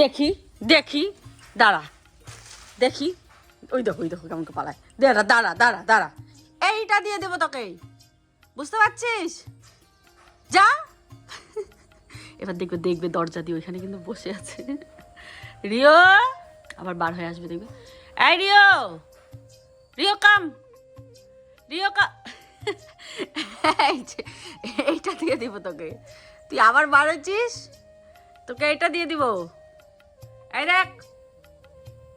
দেখি দেখি, দাঁড়া। দেখি। ওই দেখো ওই দেখো কেমন পালায়। দাঁড়া দাঁড়া দাঁড়া দাঁড়া। এইটা দিয়ে দেবো তোকে। বুঝতে পারছিস? যা। এবার দেখবে দেখবে দরজা দিয়ে ওইখানে কিন্তু বসে আছে। রিও, আবার বার হয়ে আসবে, দেখবে। এই রিও! Rio, come. রিও, কা এইটা দিয়ে দিব তোকে। তুই আবার বার হচ্ছিস তোকে এইটা দিয়ে দিব। এই দেখ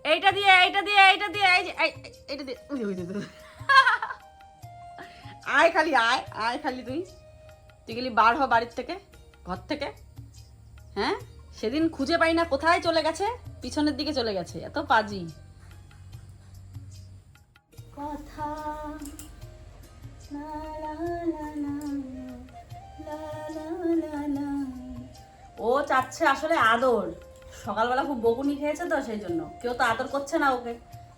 এইটা দিয়ে এইটা দিয়ে এইটা দিয়ে এই এইটা দিয়ে। আয় খালি আয় আয় খালি তুই তুই গেলি বার হ বাড়ির থেকে ঘর থেকে হ্যাঁ সেদিন খুঁজে পাই না কোথায় চলে গেছে পিছনের দিকে চলে গেছে এত পাজি কথা ও চাচ্ছে আসলে আদর সকালবেলা খুব বকুনি খেয়েছে তো সেই জন্য। কেউ তো আদর করছে না ওকে,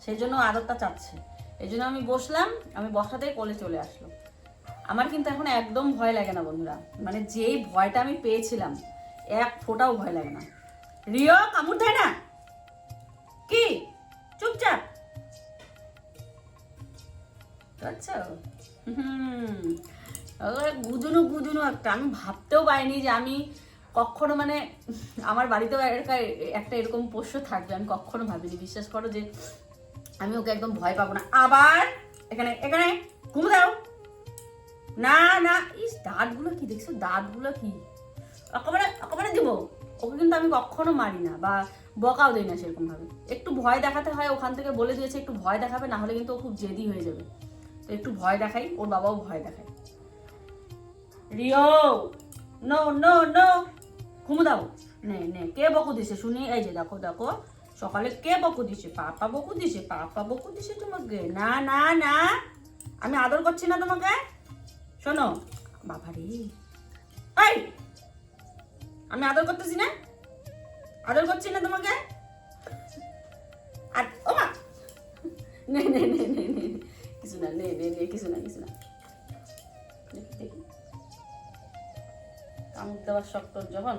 সেই জন্য আদরটা চাচ্ছে। এই জন্য আমি বসলাম, আমি বসাতেই কোলে চলে আসলো। আমার কিন্তু এখন একদম ভয় লাগে না বন্ধুরা। মানে যেই ভয়টা আমি পেয়েছিলাম, এক ফোঁটাও ভয় লাগে না। রিও কামড় দেয় না। কি? চুপচাপ। আচ্ছা। হুম। গুজুনু গুজুনু একটা। আমি ভাবতেও পারিনি যে আমি কখনো মানে আমার বাড়িতেও একটা এরকম পোষ্য থাকবে, আমি কখনো ভাবিনি। বিশ্বাস করো যে আমি ওকে একদম ভয় পাবো না। আবার এখানে এখানে, ঘুম দাও। না না, ইস, দাঁতগুলো কি দেখছ? দাঁতগুলো কি? একেবারে একেবারে দিব। ওকে কিন্তু আমি কখনো মারি না বা বকাও দিই না সেরকম ভাবে একটু ভয় দেখাতে হয়, ওখান থেকে বলে দিয়েছে, একটু ভয় দেখাবে, না হলে কিন্তু ও খুব জেদি হয়ে যাবে। তো একটু ভয় দেখাই, ওর বাবাও ভয় দেখায়। Rio, no no no. ঘুমু দাও। নে নে, কে বকু দিছে শুনি? এই যে দেখো দেখো। সকালে কে বকু দিছে? পাপা বকু দিছে, পাপা বকু দিছে তোমাকে। না না না। আমি আদর করছি না তোমাকে। শোনো বাবা রে এই! আমি আদর করতেছি না? আদর করছি না তোমাকে? আর, ও মা! নে নে নে নে নে। কিছু না, নে নে নে, কিছু না কিছু না। দেখি দেখি। দেওয়ার শখ তোর যখন?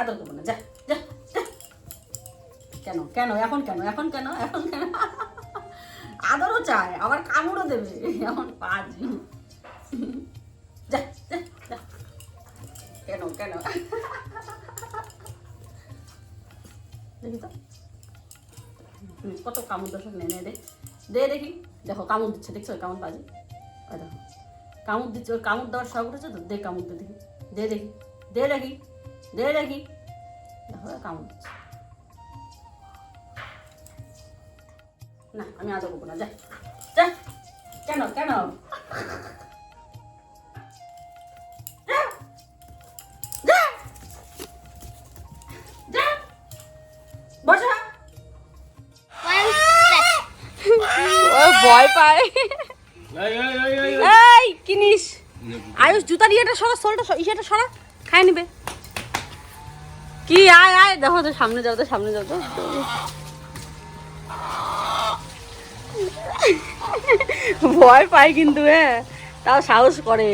আদর করব না, যা যা কেন কেন, এখন কেন এখন কেন এখন কেন? আদরও চায়, আবার কামড়ও দেবে, এখন পাঁচ কেন কেন? দেখি তো। কত কামড় দর্শক নে নে দে। দে দেখি। দেখো, কামড় দিচ্ছে, দেখছ? কেমন বাজে দেখো। কামড় দিচ্ছে ওর কামড় দেওয়ার শখ উঠেছে তো, দে কামড় দে দেখি। দে দেখি। দে দেখি। দে দেখি। দেখো কামড় দিচ্ছে। না আমি আদর করব না যা। যা। কেন কেন? যা, যা, যা, বসা। ও ভয় পায়। এই কিনিস। আয়ুষ জুতা দিয়ে এটা সরা সোলটা ইসেটা সরা খাই নিবে। কি, আয় আয়, দেখো তো, সামনে যাও তো, সামনে যাও তো। ভয় পায় কিন্তু হ্যাঁ তাও সাহস করে।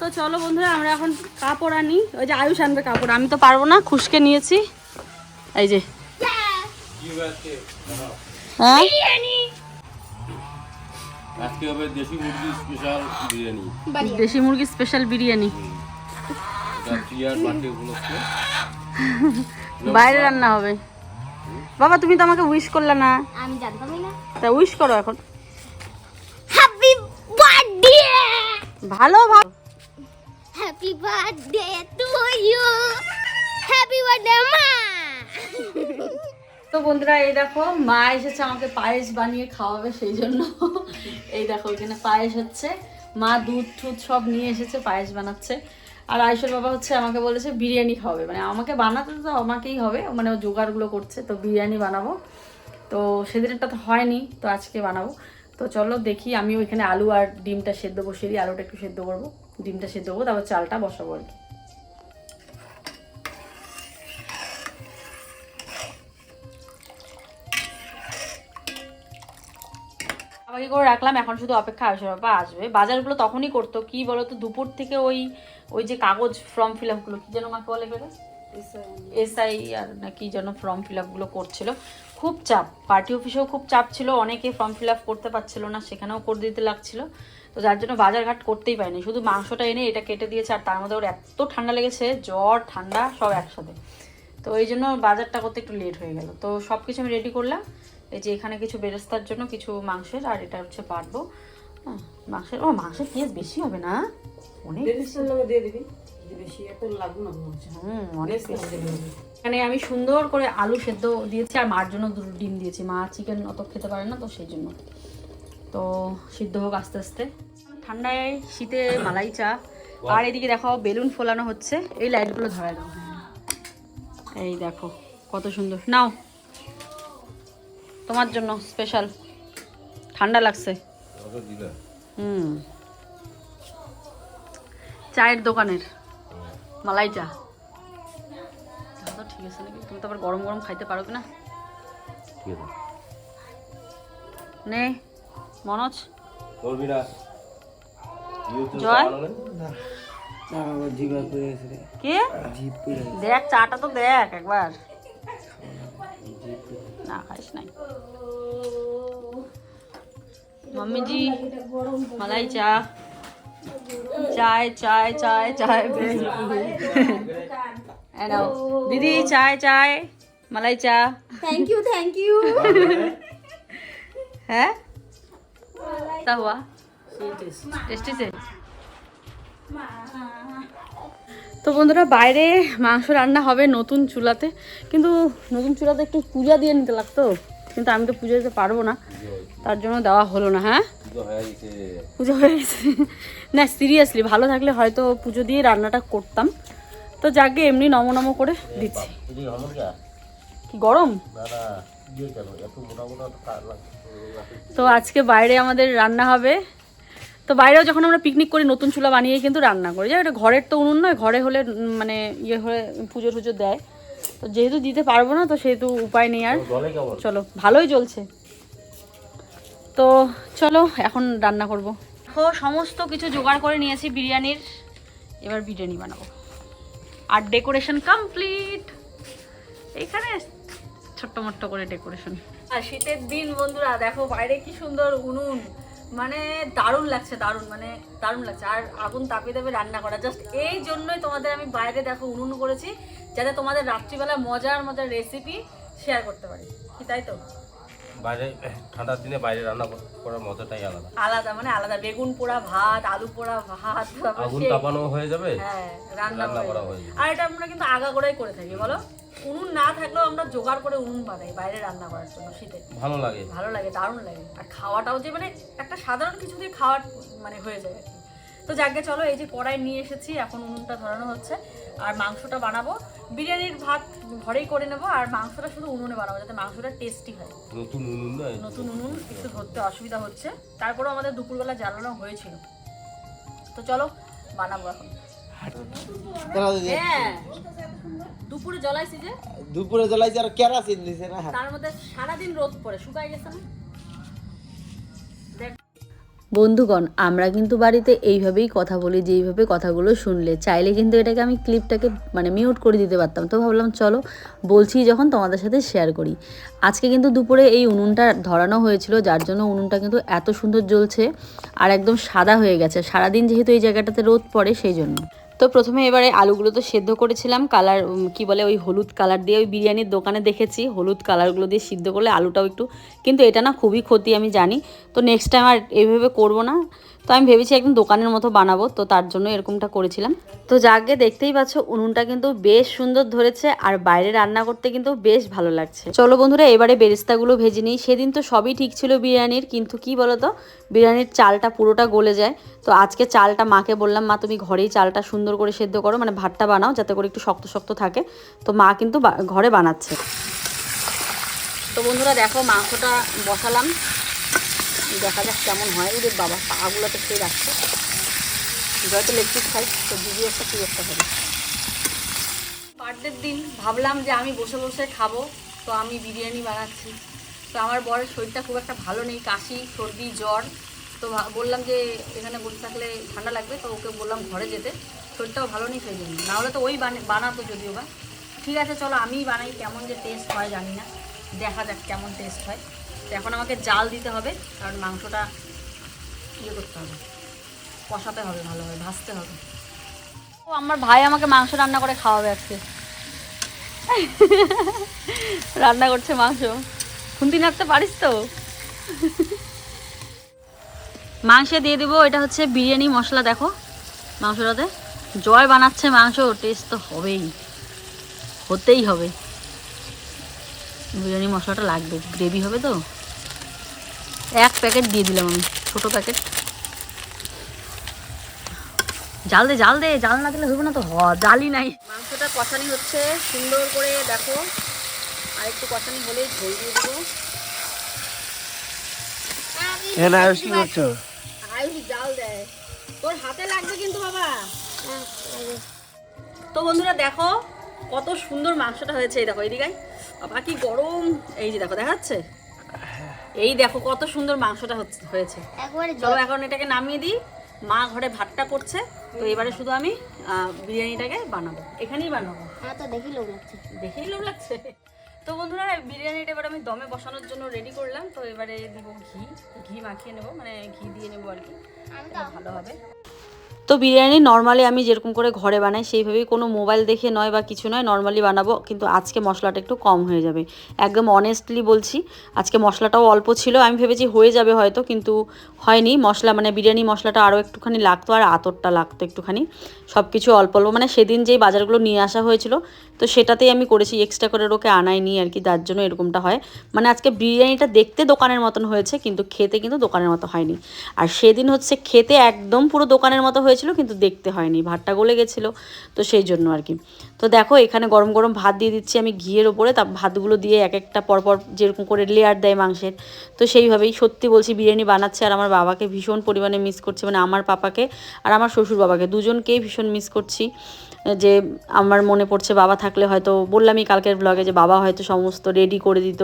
তো চলো বন্ধুরা, আমরা এখন কাপড় আনি। ওই যে আয়ুষ আনবে কাপড়, আমি তো পারব না, খুশকে নিয়েছি। এই যে হ্যাঁ? আজকে হবে দেশি মুরগি স্পেশাল বিরিয়ানি। দেশি মুরগি স্পেশাল বাইরে রান্না হবে। বাবা তুমি তো আমাকে উইশ করলে না। আমি জানতামই না। তা উইশ করো এখন। হ্যাপি বার্থডে ভালো ভালো happy birthday to you happy birthday মা! তো বন্ধুরা, এই দেখো, মা এসেছে আমাকে পায়েস বানিয়ে খাওয়াবে সেই জন্য। এই দেখো, এখানে পায়েস হচ্ছে। মা দুধ টুধ সব নিয়ে এসেছে, পায়েস বানাচ্ছে। আর আয়ুষের বাবা হচ্ছে আমাকে বলেছে বিরিয়ানি খাওয়াবে। মানে আমাকে বানাতে তো আমাকেই হবে মানে ও জোগাড়গুলো করছে, তো বিরিয়ানি বানাবো। তো সেদিনটা তো হয়নি, তো আজকে বানাবো। তো চলো দেখি আমি ওইখানে আলু আর ডিমটা সেদ্ধ বসিয়ে দিই, আলুটা একটু সেদ্ধ করব। ডিমটা সেদ্ধ করব, তারপর চালটা বসাবো আর কি। ভাগাভাগি করে রাখলাম, এখন শুধু অপেক্ষা আয়ুষ বাবা আসবে। বাজারগুলো তখনই করতো, কি বলতো, দুপুর থেকে ওই ওই যে কাগজ ফর্ম ফিল আপগুলো কি যেন আমাকে বলে বেরো এসআই আর না কি যেন ফর্ম ফিল আপগুলো করছিল। খুব চাপ পার্টি অফিসেও খুব চাপ ছিল, অনেকে ফর্ম ফিল আপ করতে পারছিল না, সেখানেও করে দিতে লাগছিল। তো যার জন্য বাজারঘাট করতেই পারিনি, শুধু মাংসটা এনে এটা কেটে দিয়েছে, আর তার মধ্যে ওর এত ঠান্ডা লেগেছে, জ্বর, ঠান্ডা, সব একসাথে। তো এই জন্য বাজারটা করতে একটু লেট হয়ে গেল। তো সব কিছু আমি রেডি করলাম এই যে এখানে কিছু বেরেস্তার জন্য কিছু মাংসের আর এটা হচ্ছে বাড়বো হ্যাঁ মাংসের ও মাংসের পিস বেশি হবে না? অনেক দিয়ে দিবি। বেশি এত লাগবে না মনে হচ্ছে। হুম অনেক বেশি। এখানে আমি সুন্দর করে আলু সেদ্ধ দিয়েছি আর মার জন্য দুটো ডিম দিয়েছি। মা চিকেন অত খেতে পারে না তো সেই জন্য। তো সিদ্ধ হোক আস্তে আস্তে। ঠান্ডায় শীতে মালাই চা। আর এদিকে দেখো বেলুন ফোলানো হচ্ছে। এই লাইটগুলো ধরায় দাও। এই দেখো কত সুন্দর। নাও। তোমার জন্য স্পেশাল ঠান্ডা লাগছে। হুম। চায়ের দোকানের। মালাই চা তো ঠিক আছে নাকি? তুমি তো আবার গরম গরম খাইতে পারো কি না? নে মনোজ। জয়? কে? দেখ চাটা তো দেখ একবার। না খাইস নাই मम्मी जी मलाई चा चाय चाय चाय चाय এই নাও। দিদি চায় চায় মালাই চা থ্যাংক ইউ থ্যাংক ইউ হ্যাঁ তা হুয়া টেস্টি সে তো বন্ধুরা বাইরে মাংস রান্না হবে নতুন চুলাতে। কিন্তু নতুন চুলাতে একটু পূজা দিয়ে নিতে লাগতো। কিন্তু আমি তো পুজো দিতে পারব না। তার জন্য দেওয়া হলো না হ্যাঁ? পুজো হয়ে গেছে। না সিরিয়াসলি ভালো থাকলে হয়তো পুজো দিয়ে রান্নাটা করতাম। তো যাকে এমনি নম নম করে দিচ্ছি। কি গরম? তো আজকে বাইরে আমাদের রান্না হবে তো বাইরেও যখন আমরা পিকনিক করি নতুন চুলা বানিয়ে কিন্তু রান্না করি। যাই এটা ঘরের তো উনুন নয় ঘরে হলে মানে ইয়ে হয়ে পুজো টুজো দেয়। তো যেহেতু দিতে পারব না তো সেহেতু উপায় নেই আর। চলো ভালোই চলছে তো চলো এখন রান্না করব। দেখো সমস্ত কিছু জোগাড় করে নিয়েছি বিরিয়ানির। এবার বিরিয়ানি বানাবো। আর ডেকোরেশন কমপ্লিট এইখানে ছোট্ট মোট্ট করে ডেকোরেশন আর শীতের দিন বন্ধুরা দেখো বাইরে কি সুন্দর উনুন। মানে দারুণ লাগছে, দারুণ মানে দারুণ লাগছে। আর আগুন তাপিয়ে দেবে রান্না করা। জাস্ট এই জন্যই তোমাদের আমি বাইরে দেখো উনুন করেছি, যাতে তোমাদের রাত্রিবেলা মজার মজার রেসিপি শেয়ার করতে পারি। কি, তাই তো? বাইরে ঠান্ডার দিনে বাইরে রান্না করার মজাটাই আলাদা। আলাদা মানে আলাদা। বেগুন পোড়া ভাত আলু পোড়া ভাত আগুন তাপানো হয়ে যাবে? হ্যাঁ রান্না করা হয়ে যাবে। আর এটা আমরা কিন্তু আগাগোড়াই করে থাকি বলো? উনুন না থাকলেও আমরা জোগাড় করে উনুন বানাই বাইরে রান্না করার জন্য শীতে। ভালো লাগে। ভালো লাগে দারুণ লাগে। আর খাওয়াটাও যে মানে একটা সাধারণ কিছু দিয়ে খাওয়ার মানে হয়ে যায় আর কি। তো যাকে চলো এই যে কড়াই নিয়ে এসেছি এখন উনুনটা ধরানো হচ্ছে। আর মাংসটা বানাবো। বিরিয়ানির ভাত ঘরেই করে নেব আর মাংসটা শুধু উনুনে বানাবো যাতে মাংসটা টেস্টি হয়। নতুন উনুন না? নতুন উনুন একটু ধরতে অসুবিধা হচ্ছে। তারপরেও আমাদের দুপুরবেলা জ্বালানো হয়েছিল। তো চলো বানাবো এখন। হ্যাঁ। দুপুরে জ্বলাইছি যে। দুপুরে জ্বলাইছে আর কেরাসিন দিছে না? তার মধ্যে সারাদিন রোদ পড়ে শুকাই গেছে না? বন্ধুগণ, আমরা কিন্তু বাড়িতে এইভাবেই কথা বলি, যেইভাবে কথাগুলো শুনলে। চাইলে কিন্তু এটাকে আমি ক্লিপটাকে মানে মিউট করে দিতে পারতাম। তো ভাবলাম, চলো বলছি যখন তোমাদের সাথে শেয়ার করি। আজকে কিন্তু দুপুরে এই উনুনটা ধরানো হয়েছিল, যার জন্য উনুনটা কিন্তু এত সুন্দর জ্বলছে আর একদম সাদা হয়ে গেছে। সারাদিন যেহেতু এই জায়গাটাতে রোদ পড়ে, সেই জন্য। তো প্রথমে এবারে আলুগুলো তো সেদ্ধ করেছিলাম কালার কি বলে ওই হলুদ কালার দিয়ে ওই বিরিয়ানির দোকানে দেখেছি, হলুদ কালারগুলো দিয়ে সিদ্ধ করলে আলুটাও একটু, কিন্তু এটা না খুবই ক্ষতি আমি জানি। তো নেক্সট টাইম আর এইভাবে করব না। তো আমি ভেবেছি একদম দোকানের মতো বানাবো, তো তার জন্য এরকমটা করেছিলাম। তো যাকে দেখতেই পাচ্ছ, উনুনটা কিন্তু বেশ সুন্দর ধরেছে আর বাইরে রান্না করতে কিন্তু বেশ ভালো লাগছে। চলো বন্ধুরা, এবারে বেরেস্তাগুলো ভেজে নিই। সেদিন তো সবই ঠিক ছিল বিরিয়ানির, কিন্তু কি বলতো, বিরিয়ানির চালটা পুরোটা গলে যায়। তো আজকে চালটা মাকে বললাম, মা, তুমি ঘরেই চালটা সুন্দর করে সেদ্ধ করো মানে ভাতটা বানাও, যাতে করে একটু শক্ত শক্ত থাকে। তো মা কিন্তু ঘরে বানাচ্ছে। তো বন্ধুরা, দেখো মাংসটা বসালাম। দেখা যাক কেমন হয়। ওদের বাবা, পাগুলো তো খেয়ে রাখছে। যত লেগ খাই, তো দিদি একটা তুই একটা হবে বার্থডের দিন ভাবলাম যে আমি বসে বসে খাব, তো আমি বিরিয়ানি বানাচ্ছি। তো আমার বরের শরীরটা খুব একটা ভালো নেই, কাশি, সর্দি, জ্বর। তো বললাম যে এখানে বসে থাকলে ঠান্ডা লাগবে, তো ওকে বললাম ঘরে যেতে। শরীরটাও ভালো নেই সেই জন্য। নাহলে তো ওই বানে- বানাতো যদিও বা। ঠিক আছে, চলো আমিই বানাই, কেমন যে টেস্ট হয় জানি না। দেখা যাক কেমন টেস্ট হয়। তো এখন আমাকে জাল দিতে হবে, কারণ মাংসটা ইয়ে করতে হবে। কষাতে হবে ভালোভাবে, ভাজতে হবে। ও, আমার ভাই আমাকে মাংস রান্না করে খাওয়াবে আজকে। রান্না করছে মাংস। খুন্তি নাড়তে পারিস তো? মাংসে দিয়ে দিব, এটা হচ্ছে বিরিয়ানি মশলা, দেখো। মাংসটাতে জয় বানাচ্ছে মাংস টেস্ট তো হবেই। হতেই হবে। বিরিয়ানি মশলাটা লাগবে গ্রেভি হবে তো? এক প্যাকেট দিয়ে দিলাম আমি ছোট প্যাকেট। জাল দে জাল দে জাল না দিলে হবে না তো। হ জালই নাই। মাংসটা কষানি হচ্ছে সুন্দর করে দেখো। আর একটু কষানি হলেই ঝোল দিয়ে দেবো। এখানে আয়ুষ কি করছ? আয়ুষ জাল দেয়। তোর হাতে লাগবে কিন্তু বাবা। তো বন্ধুরা দেখো কত সুন্দর মাংসটা হয়েছে এই দেখো এইদিকে বাবা কি গরম। এই যে দেখো দেখাচ্ছে? এই দেখো কত সুন্দর মাংসটা হয়েছে। চলো এখন এটাকে নামিয়ে দিই। মা ঘরে ভাতটা করছে তো এবারে শুধু আমি বিরিয়ানিটাকে বানাবো। এখানেই বানাবো। হ্যাঁ তো দেখি লোক লাগছে। দেখেই লোক লাগছে। তো বন্ধুরা বিরিয়ানিটা এবার আমি দমে বসানোর জন্য রেডি করলাম তো এবারে দিব ঘি। ঘি মাখিয়ে নেব মানে ঘি দিয়ে নেব আর কি। ভালো হবে। তো বিরিয়ানি নর্মালি আমি যেরকম করে ঘরে বানাই, সেইভাবেই কোনো মোবাইল দেখে নয় বা কিছু নয় নর্মালি বানাবো। কিন্তু আজকে মশলাটা একটু কম হয়ে যাবে। একদম অনেস্টলি বলছি, আজকে মশলাটাও অল্প ছিল। আমি ভেবেছি হয়ে যাবে হয়তো, কিন্তু হয়নি। মশলা মানে বিরিয়ানি মশলাটা আরও একটুখানি লাগতো আর আতরটা লাগতো একটুখানি। সব কিছু অল্প অল্প। মানে সেদিন যেই বাজারগুলো নিয়ে আসা হয়েছিল, তো সেটাতেই আমি করেছি। এক্সট্রা করে ওকে আনাইনি আর কি যার জন্য এরকমটা হয়। মানে আজকে বিরিয়ানিটা দেখতে দোকানের মতন হয়েছে, কিন্তু খেতে কিন্তু দোকানের মতো হয়নি। আর সেদিন হচ্ছে খেতে একদম পুরো দোকানের মতো হয়েছিল, কিন্তু দেখতে হয়নি। ভাতটা গলে গেছিল, তো সেই জন্য আর কি। তো দেখো, এখানে গরম গরম ভাত দিয়ে দিচ্ছি আমি ঘিয়ের ওপরে। তা ভাতগুলো দিয়ে এক একটা পরপর যেরকম করে লেয়ার দেয় মাংসের। তো সেইভাবেই সত্যি বলছি, বিরিয়ানি বানাচ্ছে আর আমার বাবাকে ভীষণ পরিমাণে মিস করছে মানে আমার পাপাকে আর আমার শ্বশুর বাবাকে দুজনকেই ভীষণ মিস করছি। যে আমার মনে পড়ছে বাবা থাকলে হয়তো বললামই কালকের ব্লগে যে বাবা হয়তো সমস্ত রেডি করে দিত,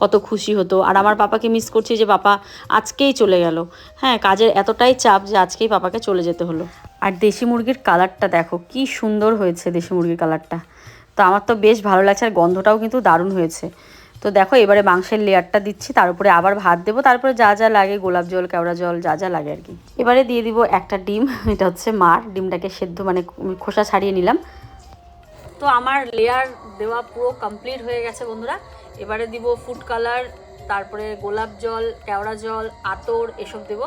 কত খুশি হতো। আর আমার পাপাকে মিস করছি যে পাপা আজকেই চলে গেল। হ্যাঁ কাজের এতটাই চাপ যে আজকেই পাপাকে চলে যেতে হলো। আর দেশি মুরগির কালারটা দেখো, কি সুন্দর হয়েছে দেশি মুরগির কালারটা। তো আমার তো বেশ ভালো লাগছে, আর গন্ধটাও কিন্তু দারুণ হয়েছে। তো দেখো, এবারে মাংসের লেয়ারটা দিচ্ছি তার উপরে আবার ভাত দেবো, তারপরে যা যা লাগে, গোলাপ জল, কেওড়া জল, যা যা লাগে আর কি এবারে দিয়ে দিব একটা ডিম, এটা হচ্ছে মার, ডিমটাকে সেদ্ধ মানে খোসা ছাড়িয়ে নিলাম। তো আমার লেয়ার দেওয়া পুরো কমপ্লিট হয়ে গেছে বন্ধুরা। এবারে দিব ফুড কালার, তারপরে গোলাপ জল, কেওড়া জল, আতর, এসব দেব।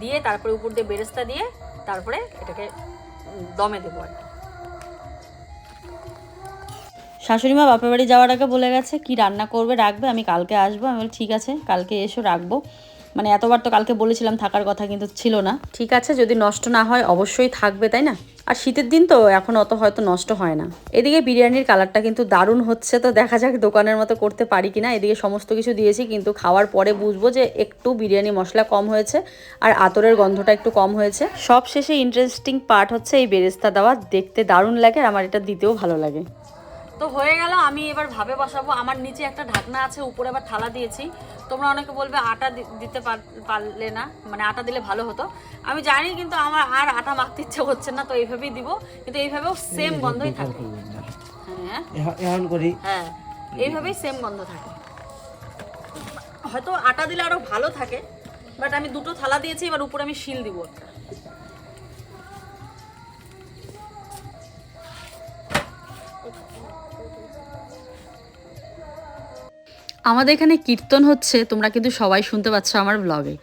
দিয়ে তারপরে উপর দিয়ে বেরেস্তা দিয়ে, তারপরে এটাকে দমে দেবো আর কি। শাশুড়ি মা বাপের বাড়ি যাওয়ার আগে বলে গেছে, কি রান্না করবে, রাখবে? আমি কালকে আসব। আমি বলি, ঠিক আছে, কালকে এসো, রাখব। মানে এতবার তো কালকে বলেছিলাম, থাকার কথা কিন্তু ছিল না। ঠিক আছে, যদি নষ্ট না হয় অবশ্যই থাকবে, তাই না? আর শীতের দিন তো এখন অত হয়তো নষ্ট হয় না। এদিকে বিরিয়ানির কালারটা কিন্তু দারুণ হচ্ছে, তো দেখা যাক দোকানের মতো করতে পারি কিনা। এদিকে সমস্ত কিছু দিয়েছি, কিন্তু খাওয়ার পরে বুঝব যে একটু বিরিয়ানি মশলা কম হয়েছে, আর আতরের গন্ধটা একটু কম হয়েছে। সব শেষে ইন্টারেস্টিং পার্ট হচ্ছে এই বেরেস্তা দেওয়া। দেখতে দারুণ লাগে, আর আমার এটা দিতেও ভালো লাগে। তো হয়ে গেল আমি এবার ভাবে বসাবো। আমার নিচে একটা ঢাকনা আছে উপরে আবার থালা দিয়েছি। তোমরা অনেকে বলবে আটা দিতে পার- পারলে না মানে আটা দিলে ভালো হতো। আমি জানি কিন্তু আমার আর আটা মাখতে ইচ্ছে হচ্ছে না তো এইভাবেই দিব। কিন্তু এইভাবেও সেম গন্ধই থাকে। হ্যাঁ। এখন করি। হ্যাঁ এইভাবেই সেম গন্ধ থাকে। হয়তো আটা দিলে আরও ভালো থাকে বাট আমি দুটো থালা দিয়েছি এবার উপরে আমি শিল দিব। একটা আমাদের এখানে কীর্তন হচ্ছে, তোমরা কিন্তু সবাই শুনতে পাচ্ছ আমার ব্লগে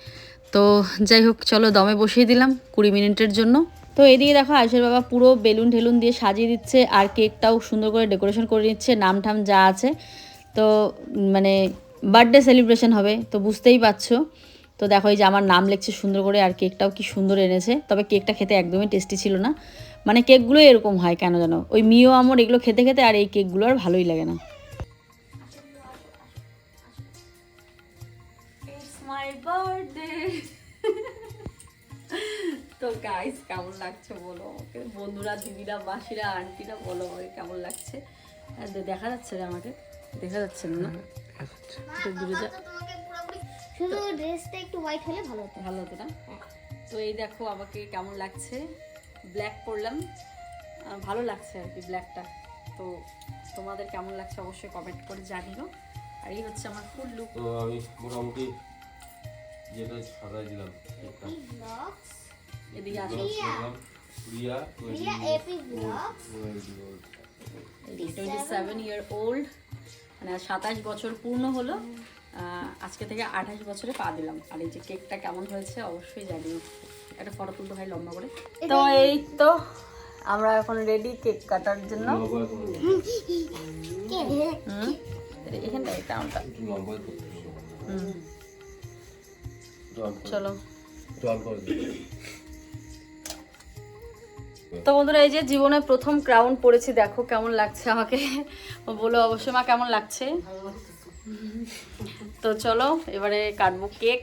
তো যাই হোক, চলো দমে বসিয়ে দিলাম কুড়ি মিনিটের জন্য। তো এদিকে দেখো আয়ুষের বাবা পুরো বেলুন ঠেলুন দিয়ে সাজিয়ে দিচ্ছে আর কেকটাও সুন্দর করে ডেকোরেশন করে নিচ্ছে নাম ঠাম যা আছে। তো মানে বার্থডে সেলিব্রেশন হবে, তো বুঝতেই পারছ। তো দেখো এই যে আমার নাম লিখছে সুন্দর করে আর কেকটাও কি সুন্দর এনেছে, তবে কেকটা খেতে একদমই টেস্টি ছিল না। মানে কেকগুলো এরকম হয় কেন যেন ওই মিও আমর এগুলো খেতে খেতে আর এই কেকগুলো আর ভালোই লাগে না. তো গাইস কেমন লাগছে বলো আমাকে? বন্ধুরা দিদিরা মাসিরা আন্টিরা বলো আমাকে কেমন লাগছে? আর দেখা যাচ্ছে রে আমাকে। দেখা যাচ্ছে না? একটু দূরে যা শুধু ড্রেসটা একটু হোয়াইট হলে ভালো হতো। ভালো হতো না? তো এই দেখো আমাকে কেমন লাগছে? ব্ল্যাক পরলাম। ভালো লাগছে আর কি ব্ল্যাকটা তো তোমাদের কেমন লাগছে অবশ্যই কমেন্ট করে জানিও। আর এই হচ্ছে আমার ফুল লুক তো আমি মোটামুটি যেটা সাজাই দিলাম এদিকে আসো। Priya Priya AP blogs twenty seven year old মানে সাতাশ বছর পূর্ণ হলো। আজকে থেকে আঠাশ বছরে পা দিলাম। আর এই যে কেকটা কেমন হয়েছে অবশ্যই জানি একটা ফটো তুলতে হয় লম্বা করে। তো এই তো আমরা এখন রেডি কেক কাটার জন্য। এখানটা এটা আমটা চলো। তো বন্ধুরা এই যে জীবনে প্রথম ক্রাউন পড়েছি দেখো কেমন লাগছে আমাকে। বলো অবশ্যই মা কেমন লাগছে। তো চলো এবারে কাটবো কেক।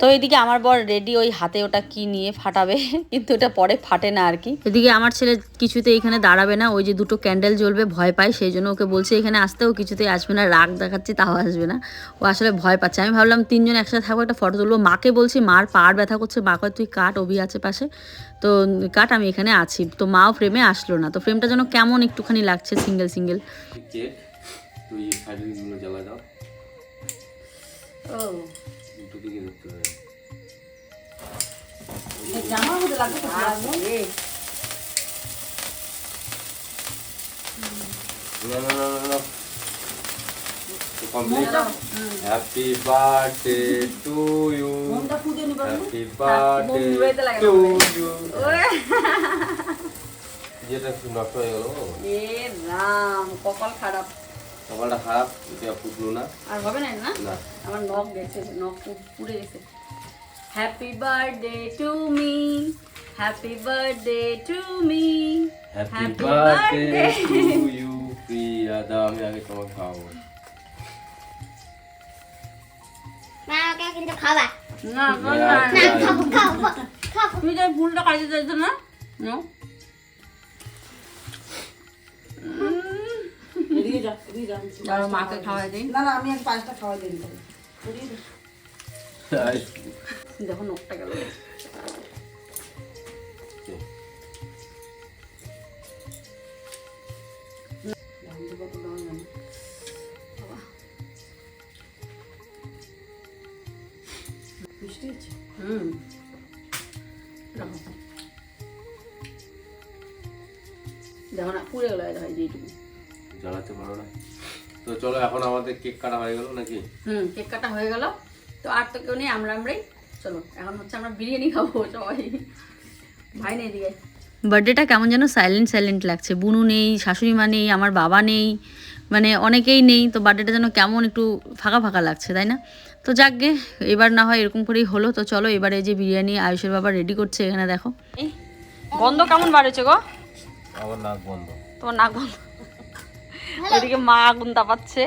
তো এদিকে আমার বর রেডি ওই হাতে ওটা কি নিয়ে ফাটাবে কিন্তু ওটা পরে ফাটে না আর কি। এদিকে আমার ছেলে কিছুতে এখানে দাঁড়াবে না ওই যে দুটো ক্যান্ডেল জ্বলবে ভয় পায় সেই জন্য ওকে বলছে এখানে আসতে ও কিছুতেই আসবে না রাগ দেখাচ্ছি তাও আসবে না। ও আসলে ভয় পাচ্ছে। আমি ভাবলাম তিনজন একসাথে থাকব একটা ফটো তুলবো। মাকে বলছি মার পাড় ব্যথা করছে। মা কয় তুই কাট অভি আছে পাশে। তো কাট আমি এখানে আছি। তো মাও ফ্রেমে আসলো না। তো ফ্রেমটা যেন কেমন একটুখানি লাগছে সিঙ্গেল সিঙ্গেল তুই জ্বালা দাও। ও দুটো দিকে হবে জামা লাগবে. Complete. Happy birthday to you. Happy birthday to you. যেটা নষ্ট হয়ে গেল এ রাম কপাল খারাপ সকালটা খারাপ এটা ফুটলো না। আর হবে না না। আমার নখ গেছে নখ পুড়ে গেছে। Happy birthday to me happy birthday to me happy birthday. To you Priya দাও আমি আগে তোমাকে খাওয়াবো। মা আমাকে কিন্তু খাবা না না, না. খাব খাব খাব। তুমি যে ফুলটা খাইতে চাইছো না? নো দাঁড়াও, মাকে খাওয়াই দিই না না আমি এক পাঁচটা খাওয়াই দিই। দেখো নখটা গেল। মিষ্টি হুম। দেখো না পুড়ে গেল এই দেখো এই যে এইটুকু। জ্বালাতে পারো না। তো চলো এখন আমাদের কেক কাটা হয়ে গেল নাকি? হুম কেক কাটা হয়ে গেল। তো আর তো কেউ নেই আমরা আমরাই। চলো এখন হচ্ছে আমরা বিরিয়ানি খাব সবাই। ভাই নেই দিকে বার্থডেটা কেমন যেন সাইলেন্ট সাইলেন্ট লাগছে। বুনু নেই শাশুড়ি মা নেই আমার বাবা নেই মানে অনেকেই নেই তো বার্থডেটা যেন কেমন একটু ফাঁকা ফাঁকা লাগছে তাই না? তো যাকগে এবার না হয় এরকম করেই হলো। তো চলো এবারে যে বিরিয়ানি আয়ুষের বাবা রেডি করছে এখানে দেখো। গন্ধ কেমন বাড়েছে গো? আমার নাক বন্ধ। তোমার নাক বন্ধ। ওইদিকে মা আগুন তাপাচ্ছে।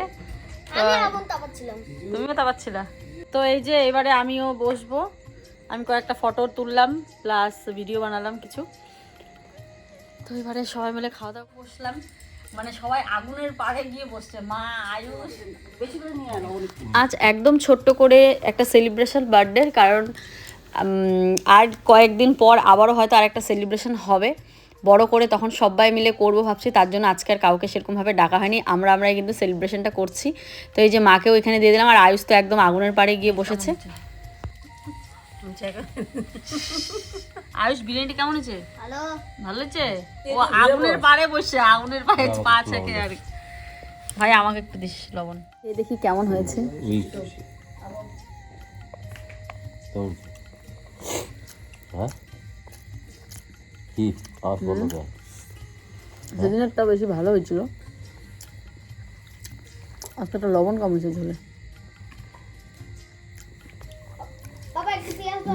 তুমিও তা পাচ্ছিলা তো এই যে এবারে আমিও বসবো। আমি কয়েকটা ফটো তুললাম প্লাস ভিডিও বানালাম কিছু। তো এবারে সবাই মিলে খাওয়া দাওয়া বসলাম। মানে সবাই আগুনের পাড়ে গিয়ে বসছে। মা আয়ুষ। বেশি করে নিয়ে আনো আজ একদম ছোট্ট করে একটা সেলিব্রেশন বার্থডে কারণ আর কয়েকদিন পর আবারও হয়তো আর একটা সেলিব্রেশন হবে। বড় করে তখন সবাই মিলে করব ভাবছি তার জন্য আজকে আর কাউকে সেরকমভাবে ডাকা হয়নি। আমরা আমরাই কিন্তু সেলিব্রেশনটা করছি। তো এই যে মাকেও এখানে দিয়ে দিলাম আর আয়ুষ তো একদম আগুনের পাড়ে গিয়ে বসেছে। আয়ুষ বিরিয়ানিটা কেমন হয়েছে? হ্যালো ভালো হয়েছে? ও আগুনের পাড়ে বসে আগুনের পাড়ে পা ছেঁকে আর ভাই আমাকে একটু দিস লবণ। এই দেখি কেমন হয়েছে। হ্যাঁ? কি সেদিনেরটা বেশি ভালো হয়েছিল আজকে একটা লবণ কম হয়েছে ঝোলে।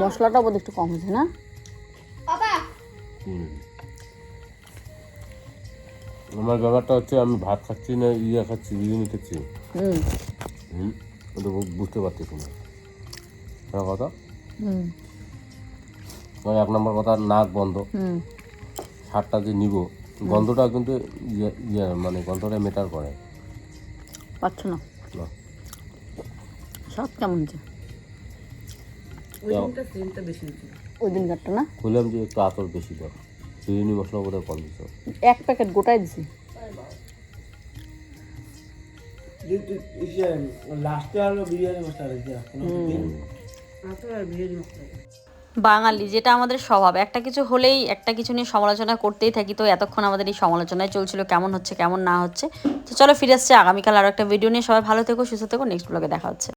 মশলাটা বোধ একটু কম হয়েছে না? হুম। আমার ব্যাপারটা হচ্ছে আমি ভাত খাচ্ছি না ইয়ে খাচ্ছি বিরিয়ানি খাচ্ছি। হুম। হুম ওটা বুঝতে পারতেছি না। কথা? হুম। মানে এক নম্বর কথা নাক বন্ধ। হুম। সারটা যে নিব গন্ধটা কিন্তু ইয়ে ইয়ে মানে গন্ধটা মেটার করে। পাচ্ছ না? স্বাদ কেমন হচ্ছে ওই দিনটা সেন্টটা বেশি হয়েছিল। ওই দিন কাটটা না? বললাম যে একটু আতর বেশি দাও। বিরিয়ানি মশলা বোধহয় কম দিত এক প্যাকেট গোটাই দিছি। লাস্টে হলো বিরিয়ানি মশলা রেখে আতো আর বিরিয়ানি মশলা। বাঙালি, যেটা আমাদের স্বভাব। একটা কিছু হলেই একটা কিছু নিয়ে সমালোচনা করতেই থাকি। তো এতক্ষণ আমাদের এই সমালোচনায় চলছিল কেমন হচ্ছে, কেমন না হচ্ছে। তো চলো ফিরে আসছে। আগামীকাল আরও একটা ভিডিও নিয়ে। সবাই ভালো থেকো, সুস্থ থেকো। নেক্সট ব্লগে দেখা হচ্ছে।